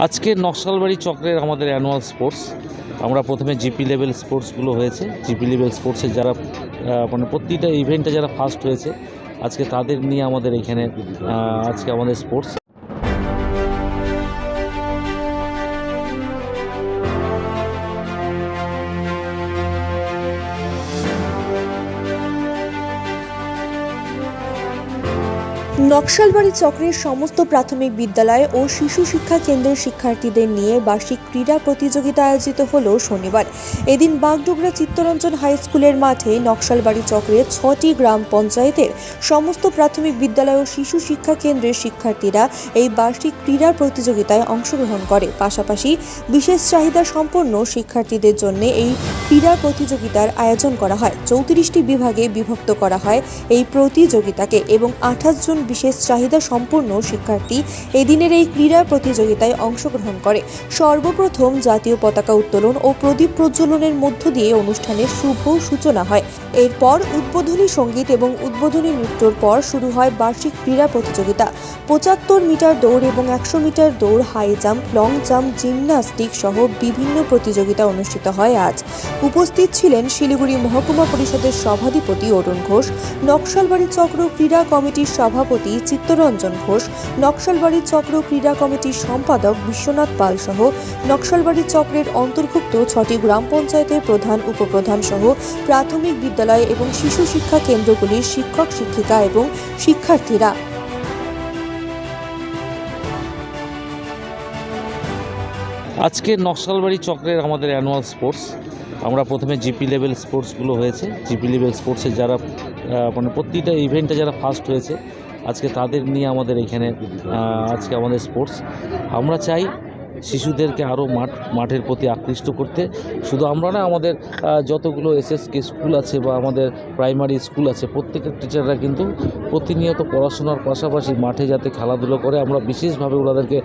আজকে নকশালবাড়ি চক্রের আমাদের অ্যানুয়াল স্পোর্টস আমরা প্রথমে জিপি লেভেল স্পোর্টসগুলো হয়েছে। জিপি লেভেল স্পোর্টসে যারা মানে প্রতিটা ইভেন্টে যারা ফার্স্ট হয়েছে, আজকে তাদের নিয়ে আমাদের এখানে আজকে আমাদের স্পোর্টস নকশালবাড়ি চক্রের সমস্ত প্রাথমিক বিদ্যালয় ও শিশু শিক্ষা কেন্দ্রের শিক্ষার্থীদের নিয়ে বার্ষিক ক্রীড়া প্রতিযোগিতা আয়োজিত হল শনিবার। এদিন বাগডোগরা চিত্তরঞ্জন হাই স্কুলের মাঠে নকশালবাড়ি চক্রের ছটি গ্রাম পঞ্চায়েতের সমস্ত প্রাথমিক বিদ্যালয় ও শিশু শিক্ষা কেন্দ্রের শিক্ষার্থীরা এই বার্ষিক ক্রীড়া প্রতিযোগিতায় অংশগ্রহণ করে। পাশাপাশি বিশেষ চাহিদা সম্পন্ন শিক্ষার্থীদের জন্য এই ক্রীড়া প্রতিযোগিতার আয়োজন করা হয়। চৌত্রিশটি বিভাগে বিভক্ত করা হয় এই প্রতিযোগিতাকে এবং আঠাশ জন বিশেষ চাহিদা সম্পন্ন শিক্ষার্থী এদিনের এই ক্রীড়া প্রতিযোগিতায় অংশগ্রহণ করে। সর্বপ্রথম জাতীয় পতাকা উত্তোলন ও প্রদীপ প্রজ্বলনের মধ্য দিয়ে অনুষ্ঠানের শুভ সূচনা হয়। এরপর উদ্বোধনী সংগীত এবং উদ্বোধনী নৃত্যর পর শুরু হয় বার্ষিক ক্রীড়া প্রতিযোগিতা। পঁচাত্তর মিটার দৌড় এবং একশো মিটার দৌড়, high jump, long jump, gymnastic সহ বিভিন্ন প্রতিযোগিতা অনুষ্ঠিত হয় আজ। উপস্থিত ছিলেন শিলিগুড়ি মহকুমা পরিষদের সভাধিপতি অরুণ ঘোষ, নকশালবাড়ি চক্র ক্রীড়া কমিটির সভাপতি চিত্তরঞ্জন ঘোষ, নকশালবাড়ি চক্র ক্রীড়া কমিটির সম্পাদক বিশ্বনাথ পাল সহ নকশালবাড়ি চক্রের অন্তর্ভুক্ত ছটি গ্রাম পঞ্চায়েতের প্রধান উপপ্রধান সহ প্রাথমিক বিদ্যালয় এবং শিশু শিক্ষা কেন্দ্রগুলির শিক্ষক শিক্ষিকা এবং শিক্ষার্থীরা। আজকে নকশালবাড়ি চক্রের আমাদের অ্যানুয়াল স্পোর্টস আমরা প্রথমে জিপি লেভেল স্পোর্টসগুলো হয়েছে। জিপি লেভেল স্পোর্টসে যারা মানে প্রতিটা ইভেন্টে যারা ফার্স্ট হয়েছে আজকে তাদের নিয়ে আমাদের এখানে আজকে আমাদের স্পোর্টস আমরা চাই শিশুদেরকে আরও মাঠ, মাঠের প্রতি আকৃষ্ট করতে। শুধু আমরা না, আমাদের যতগুলো এসএসকে স্কুল আছে বা আমাদের প্রাইমারি স্কুল আছে, প্রত্যেকের টিচাররা কিন্তু প্রতিনিয়ত পড়াশোনার পাশাপাশি মাঠে যাতে খেলাধুলো করে, আমরা বিশেষভাবে ওনাদেরকে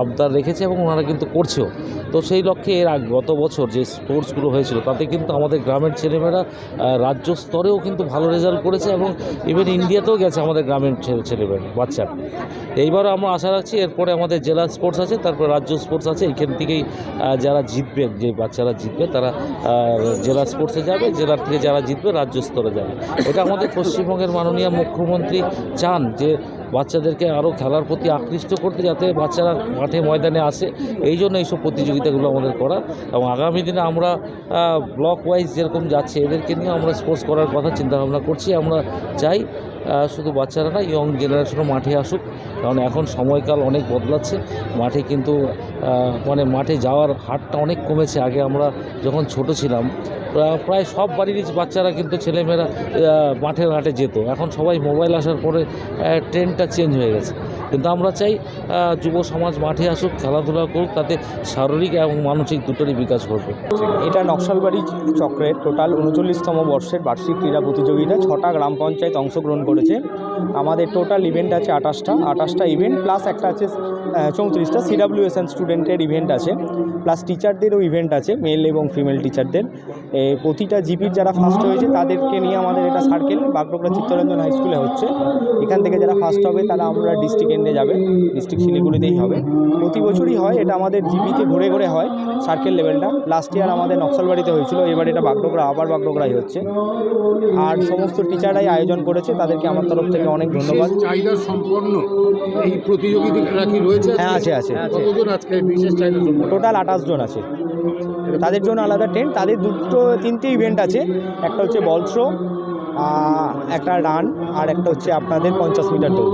আবদার রেখেছি এবং ওনারা কিন্তু করছেও। তো সেই লক্ষ্যে এর আগ গত বছর যে স্পোর্টসগুলো হয়েছিল, তাতে কিন্তু আমাদের গ্রামের ছেলেমেয়েরা রাজ্য স্তরেও কিন্তু ভালো রেজাল্ট করেছে এবং ইভেন ইন্ডিয়াতেও গেছে আমাদের গ্রামের ছেলে, ছেলেমেয়েরা বাচ্চা এইবারও আমরা আশা রাখছি, এরপরে আমাদের জেলা স্পোর্টস আছে, তারপরে রাজ্য স্পোর্টস আছে, এখান থেকেই যারা জিতবেন যে বাচ্চারা জিতবে, তারা জেলা স্পোর্টসে যাবে জেলার থেকে যারা জিতবে, রাজ্য স্তরে যাবে। এটা আমাদের পশ্চিমবঙ্গের মাননীয় মুখ্যমন্ত্রী চান যে বাচ্চাদেরকে আরও খেলার প্রতি আকৃষ্ট করতে যাতে বাচ্চারা মাঠে ময়দানে আসে, এই জন্য এইসব প্রতিযোগিতাগুলো আমাদের করা। এবং আগামী দিনে আমরা ব্লক ওয়াইজ যেরকম যাচ্ছে, এদেরকে নিয়ে আমরা স্পোর্টস করার কথা চিন্তাভাবনা করছি। আমরা চাই শুধু বাচ্চারা না ইয়ং জেনারেশনও মাঠে আসুক। কারণ এখন সময়কাল অনেক বদলাচ্ছে। মাঠে কিন্তু মানে মাঠে যাওয়ার হারটা অনেক কমেছে। আগে আমরা যখন ছোট ছিলাম প্রায় সব বাড়িরই বাচ্চারা কিন্তু ছেলেমেয়েরা মাঠে ঘাটে যেত। এখন সবাই মোবাইল আসার পরে ট্রেন্ডটা চেঞ্জ হয়ে গেছে। কিন্তু আমরা চাই যুব সমাজ মাঠে আসুক, খেলাধুলা করুক, তাতে শারীরিক এবং মানসিক দুটোরই বিকাশ ঘটবে। এটা নকশালবাড়ি চক্রের টোটাল উনচল্লিশতম বর্ষের বার্ষিক ক্রীড়া প্রতিযোগিতা। ছটা গ্রাম পঞ্চায়েত অংশগ্রহণ করেছে। আমাদের টোটাল ইভেন্ট আছে আঠাশটা। আঠাশটা ইভেন্ট প্লাস একটা আছে চৌত্রিশটা সিডাব্লিউএসএন স্টুডেন্টের ইভেন্ট আছে। প্লাস টিচারদেরও ইভেন্ট আছে মেল এবং ফিমেল টিচারদের প্রতিটা জিপির যারা ফার্স্ট হয়েছে তাদেরকে নিয়ে আমাদের এটা সার্কেল বাগডোগরা চিত্তরঞ্জন হাই স্কুলে হচ্ছে। এখান থেকে যারা ফার্স্ট হবে তারা আমরা ডিস্ট্রিক্ট এন্ডে যাবে। ডিস্ট্রিক্ট শিলিগুড়িতেই হবে। প্রতি বছরই হয় এটা আমাদের জিপিতে ঘুরে ঘুরে হয় সার্কেল লেভেলটা লাস্ট ইয়ার আমাদের নকশালবাড়িতে হয়েছিল এবার এটা বাগডোগরা আবার বাগডোগরাই হচ্ছে। আর সমস্ত টিচাররাই আয়োজন করেছে তাদেরকে আমার তরফ থেকে অনেক ধন্যবাদ। চাহিদা সম্পন্ন এই প্রতিযোগিতা কি রয়েছে? হ্যাঁ আছে আছে। কতজন আজকে বিশেষ চাহিদা টোটাল আঠাশ জন আছে। তাদের জন্য আলাদা টেন্ট তাদের দুটো, তিনটে ইভেন্ট আছে। একটা হচ্ছে বল থ্রো একটা রান আর একটা হচ্ছে আপনাদের পঞ্চাশ মিটার দৌড়।